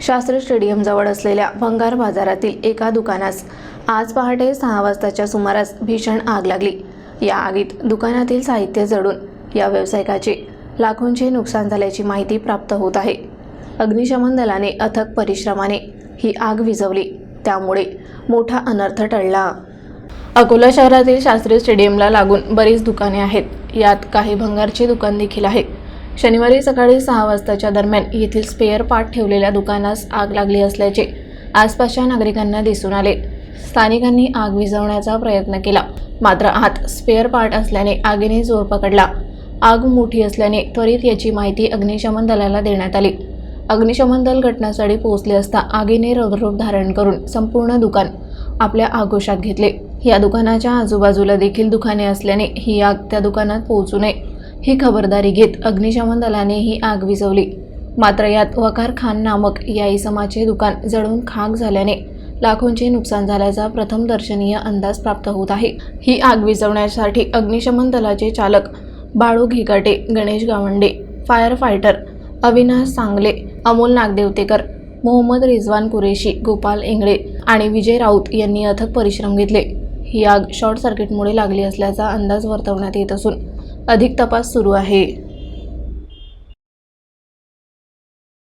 शास्त्री स्टेडियमजवळ असलेल्या भंगार बाजारातील एका दुकानास आज पहाटे सहा वाजताच्या सुमारास भीषण आग लागली. या आगीत दुकानातील साहित्य जळून या व्यावसायिकाचे लाखोंचे नुकसान झाल्याची माहिती प्राप्त होत आहे. अग्निशमन दलाने अथक परिश्रमाने ही आग विझवली. त्यामुळे मोठा अनर्थ टळला. अकोला शहरातील शास्त्री स्टेडियमला लागून बरीच दुकाने आहेत. यात काही भंगारचे दुकान देखील आहे शनिवारी सकाळी सहा वाजताच्या दरम्यान येथील स्पेअर पार्ट ठेवलेल्या दुकानास आग लागली असल्याचे आसपासच्या नागरिकांना दिसून आले. स्थानिकांनी आग विझवण्याचा प्रयत्न केला. मात्र आत स्पेअर पार्ट असल्याने आगीने जोर पकडला. आग मोठी असल्याने त्वरित याची माहिती अग्निशमन दलाला देण्यात आली. अग्निशमन दल घटनास्थळी पोहोचले असता आगीने रौद्ररूप धारण करून संपूर्ण दुकान आपल्या आगोशात घेतले. या दुकानाच्या आजूबाजूला देखील दुकाने असल्याने ही आग त्या दुकानात पोहोचू नये. ही खबरदारी घेत अग्निशमन दलाने ही आग विझवली. मात्र यात वकार खान नामक या इसमाचे दुकान जळून खाक झाल्याने लाखोंचे नुकसान झाल्याचा प्रथम दर्शनीय अंदाज प्राप्त होत आहे. ही आग विझवण्यासाठी अग्निशमन दलाचे चालक बाळू घिकाटे गणेश गावंडे फायर फायटर अविनाश सांगले अमोल नागदेवतेकर मोहम्मद रिजवान कुरेशी गोपाल इंगळे आणि विजय राऊत यांनी अथक परिश्रम घेतले. ही आग शॉर्ट सर्किटमुळे लागली असल्याचा अंदाज वर्तवण्यात येत असून अधिक तपास सुरू आहे.